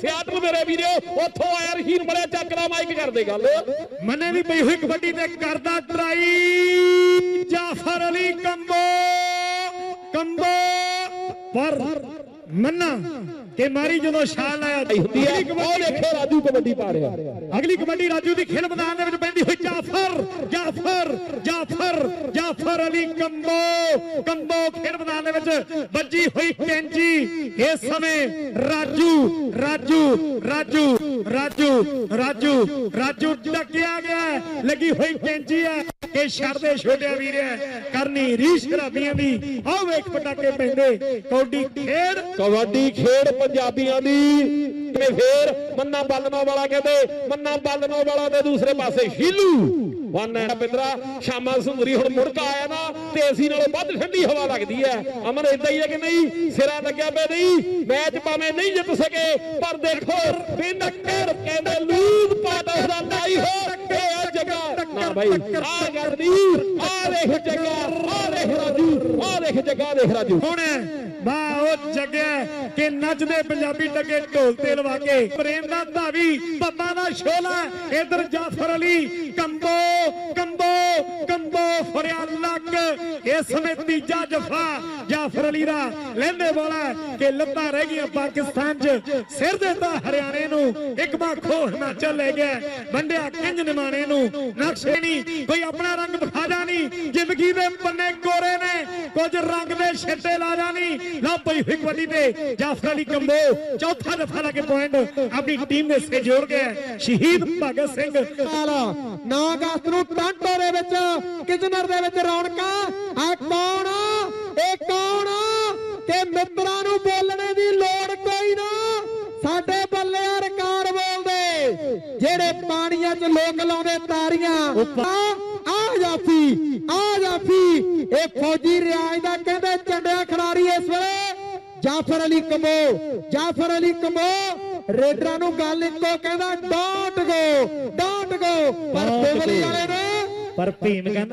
Seattle ਮੇਰੇ ਵੀਰੋ ਉੱਥੋਂ ਆਇਆ ਰਹੀਨ ਬੜਿਆ ਚੱਕਰਾ ਮਾਈਕ ਕਰਦੇ ਗੱਲ। ਮੰਨੇ ਦੀ ਪਈ ਹੋਈ ਕਬੱਡੀ ਤੇ ਕਰਦਾ ਟਰਾਈ। ਜਾਫਰ ਅਲੀ ਕੰਬੋ ਕੰਬੋ। ਪਰ ਮੰਨਾ ਕਿ ਮਾਰੀ ਜਦੋਂ ਛਾਲ ਆਇਆ ਹੁੰਦੀ ਅਗਲੀ ਉਹ ਦੇਖੋ ਰਾਜੂ ਕਬੱਡੀ ਪਾ ਰਿਹਾ। ਅਗਲੀ ਕਬੱਡੀ ਰਾਜੂ ਦੀ ਖੇਡ ਮੈਦਾਨ ਦੇ ਵਿੱਚ ਪੈਂਦੀ ਹੋਈ। ਜਾਫਰ ਜਾਫਰ ਜਾਫਰ ਜਾਫਰ ਅਲੀ ਕੰਬੋ ਕੰਬੋ। ਖੇਡ ਮੈਦਾਨ ਦੇ ਵਿੱਚ ਵੱਜੀ ਹੋਈ ਕੈਂਚੀ। ਇਸ ਸਮੇਂ ਰਾਜੂ ਰਾਜੂ ਰਾਜੂ ਰਾਜੂ ਰਾਜੂ ਰਾਜੂ ਟੱਕਿਆ ਗਿਆ। ਲੱਗੀ ਹੋਈ ਕੈਂਚੀ ਹੈ। ਕਿ ਛੱਡ ਛੋਟਿਆ ਵੀਰ ਕਰਨੀ ਰੀਸ਼ ਖਰਾਬੀਆਂ ਦੀ। ਆਓ ਵੇਖ ਪਟਾਕੇ ਪੈਂਦੇ। ਕੌਡੀ ਖੇਡ। ਕਬੱਡੀ ਖੇਡ ਪੰਜਾਬੀਆਂ ਦੀ। ਤੇ ਫੇਰ ਮੰਨਾ ਬਾਲਨੋ ਵਾਲਾ ਕਹਿੰਦੇ, ਮੰਨਾ ਬਾਲਨੋ ਵਾਲਾ ਦੇ ਦੂਸਰੇ ਪਾਸੇ ਹੀਲੂ ਵਨ ਹੈ ਪਿੰਦਰਾ ਸ਼ਾਮਾ ਸੁੰਦਰੀ ਹੁਣ ਮੁੜ ਕੇ ਆਇਆ ਨਾ, ਤੇ ਏਸੀ ਨਾਲੋਂ ਵੱਧ ਠੰਡੀ ਹਵਾ ਲੱਗਦੀ ਹੈ। ਅਮਨ ਇਦਾਂ ਹੀ ਹੈ ਕਿ ਨਹੀਂ, ਸਿਰਾ ਲੱਗਿਆ ਪਿਆ ਨਹੀਂ, ਮੈਚ ਭਾਵੇਂ ਨਹੀਂ ਜਿੱਤ ਸਕੇ, ਪਰ ਦੇਖੋ ਬਿੰਦਕਰ ਕਹਿੰਦੇ ਲੂਦ ਪਾਟਸ ਦਾ ਲਾਈ ਹੋ ਇਹ ਆ ਜਗਾ। ਨਾ ਭਾਈ ਆ ਗੱਲ ਨਹੀਂ ਆ ਦੇਖ ਜਗਾ, ਆ ਦੇਖ ਰਾਜੂ, ਆ ਦੇਖ ਜਗਾ, ਦੇਖ ਰਾਜੂ। ਹੁਣ ਵਾਹ ਉਹ ਜਗਿਆ ਕਿ ਨੱਚਦੇ ਪੰਜਾਬੀ ਟੱਗੇ ਢੋਲ ਤੇ ਲਵਾ ਕੇ, ਪ੍ਰੇਮ ਦਾ ਧਾਵੀ ਬੱਬਾ ਦਾ ਸ਼ੋਲਾ, ਇਧਰ ਜਾਫਰ ਅਲੀ, ਕੰਬੋ ਕੰਬੋ ਕੰਬੋ ਫੜਿਆ ਲੱਕ। ਇਸ ਸਮੇਂ ਤੀਜਾ ਜਫਾ ਜਾਫਰ ਅਲੀ ਦਾ ਲੈਂਦੇ ਵਾਲਾ ਕਿ ਲੱਤਾਂ ਰਹਿ ਗਈਆਂ ਪਾਕਿਸਤਾਨ 'ਚ। ਸਿਰ ਦਿੱਤਾ ਹਰਿਆਣੇ ਨੂੰ ਇੱਕ ਬਾ ਖੋਹ ਹਿਮਾਚਲ ਲੈ ਗਿਆ। ਵੰਡਿਆ ਕਿੰਜ ਨਿਮਾਣੇ ਨੂੰ। ਨਕਸ਼ੇ ਨਹੀਂ, ਕੋਈ ਆਪਣਾ ਰੰਗ ਵਿਖਾਦਾ ਨਹੀਂ। ਜ਼ਿੰਦਗੀ ਦੇ ਪੰਨੇ ਕੋਰੇ ਨੇ। ਕੁਝ ਰੰਗ ਦੇ ਛਿੱਟੇ ਲਾ ਜਾਣੀ ਲਓ ਹੋਈ ਕਬੱਡੀ ਤੇ ਜਾਫਰ ਅਲੀ ਕੰਬੋ ਚੌਥਾ ਦਫਾ ਲਾ ਕੇ ਪੁਆਇੰਟ। ਆਪਣੀ ਟੀਮ ਦੇ ਸੇ ਜੋੜ ਗਿਆ ਸ਼ਹੀਦ ਭਗਤ ਸਿੰਘ। ਨਾਲ 9 ਅਗਸਤ ਨੂੰ ਟਾਂਟੋ ਦੇ ਵਿੱਚ ਕਿਚਨਰ ਦੇ ਵਿੱਚ ਰੌਣਕਾਂ। ਆ ਕੌਣ ਇਹ ਕੌਣ ਕਿ ਮਿੱਤਰਾਂ ਨੂੰ ਬੋਲਣੇ ਦੀ ਲੋੜ ਕੋਈ ਨਾ। ਸਾਡੇ ਬੱਲੇ ਆ ਰਿਕਾਰਡ ਬੋਲਦੇ। ਜਿਹੜੇ ਪਾਣੀਆਂ 'ਚ ਲੋਕ ਲਾਉਂਦੇ ਤਾਰੀਆਂ। ਆ ਜਾਫੀ ਆ ਜਾਫੀ। ਇਹ ਫੌਜੀ ਜਾਫਰ ਅਲੀ ਕੰਬੋ ਜਾਫਰ ਅਲੀ ਕੰਬੋ ਰੇਡਰਾਂ ਨੂੰ ਗੱਲ ਇੱਕੋ ਕਹਿੰਦਾ ਡੋਂਟ ਗੋ ਡੋਂਟ ਗੋ ਪਰ go। ਵਾਲੇ ਨੇ ਪਰ ਭੀਮ ਕਹਿੰਦਾ